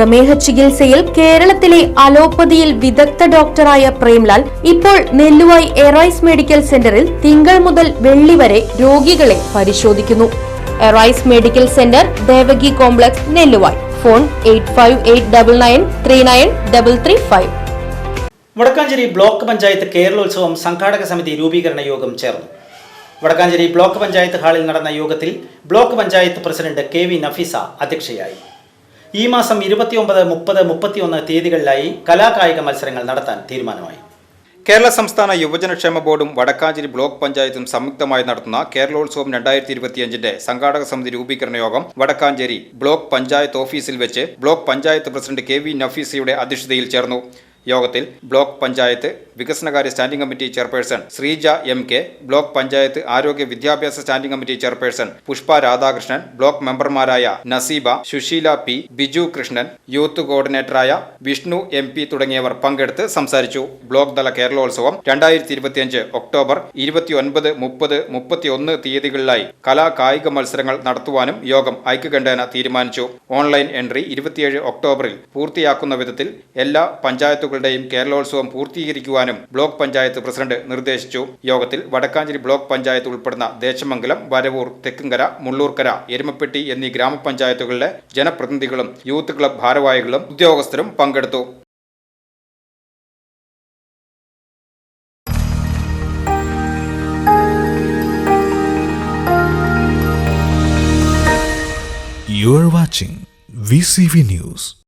പ്രമേഹ ചികിത്സയിൽ കേരളത്തിലെ അലോപ്പതിയിൽ വിദഗ്ധ ഡോക്ടറായ പ്രേംലാൽ ഇപ്പോൾ നെല്ലുവായി എറൈസ് മെഡിക്കൽ സെന്ററിൽ തിങ്കൾ മുതൽ വെള്ളി വരെ രോഗികളെ പരിശോധിക്കുന്നു. Arise medical centre Devaki complex Nelluvai. Phone eight Vadakkanchery block panchayat Keralolsavam സംഘാടക സമിതി രൂപീകരണ യോഗം ചേർന്നു. വടക്കാഞ്ചേരി ബ്ലോക്ക് പഞ്ചായത്ത് ഹാളിൽ നടന്ന യോഗത്തിൽ block panchayat president K V Nafeesa അധ്യക്ഷയായി. ഈ മാസം ഇരുപത്തിയൊമ്പത് മുപ്പത് മുപ്പത്തിയൊന്ന് തീയതികളിലായി കലാകായിക മത്സരങ്ങൾ നടത്താൻ തീരുമാനമായി. കേരള സംസ്ഥാന യുവജനക്ഷേമ ബോർഡും വടക്കാഞ്ചേരി ബ്ലോക്ക് പഞ്ചായത്തും സംയുക്തമായി നടത്തുന്ന കേരളോത്സവം രണ്ടായിരത്തി ഇരുപത്തിയഞ്ചിന്റെ സംഘാടക സമിതി രൂപീകരണ യോഗം വടക്കാഞ്ചേരി ബ്ലോക്ക് പഞ്ചായത്ത് ഓഫീസിൽ വെച്ച് block panchayat president K V നഫീസയുടെ അധ്യക്ഷതയിൽ ചേർന്നു. യോഗത്തിൽ ബ്ലോക്ക് പഞ്ചായത്ത് വികസനകാര്യ standing committee chairperson Sreeja M K block panchayat ആരോഗ്യ വിദ്യാഭ്യാസ standing committee chairperson Pushpa Radhakrishnan block മെമ്പർമാരായ നസീബ സുശീല പി ബിജു കൃഷ്ണൻ യൂത്ത് കോർഡിനേറ്ററായ വിഷ്ണു എം പി തുടങ്ങിയവർ പങ്കെടുത്ത് സംസാരിച്ചു. ബ്ലോക്ക് തല കേരളോത്സവം രണ്ടായിരത്തി ഇരുപത്തിയഞ്ച് ഒക്ടോബർ ഇരുപത്തിയൊൻപത് മുപ്പത് മുപ്പത്തിയൊന്ന് തീയതികളിലായി കലാ കായിക മത്സരങ്ങൾ നടത്തുവാനും യോഗം ഐക്യകണ്ഠേന തീരുമാനിച്ചു. ഓൺലൈൻ എൻട്രി ഇരുപത്തിയേഴ് ഒക്ടോബറിൽ പൂർത്തിയാക്കുന്ന വിധത്തിൽ എല്ലാ പഞ്ചായത്തുകളുടെയും കേരളോത്സവം പൂർത്തീകരിക്കുവാനും ബ്ലോക്ക് പഞ്ചായത്ത് പ്രസിഡന്റ് നിർദ്ദേശിച്ചു യോഗത്തിൽ വടക്കാഞ്ചേരി ബ്ലോക്ക് പഞ്ചായത്ത് ഉൾപ്പെടുന്ന ദേശമംഗലം വരവൂർ തെക്കുംകര മുള്ളൂർക്കര എരുമപ്പെട്ടി എന്നീ ഗ്രാമപഞ്ചായത്തുകളിലെ ജനപ്രതിനിധികളും യൂത്ത് ക്ലബ് ഭാരവാഹികളും ഉദ്യോഗസ്ഥരും പങ്കെടുത്തു You are watching VCV News.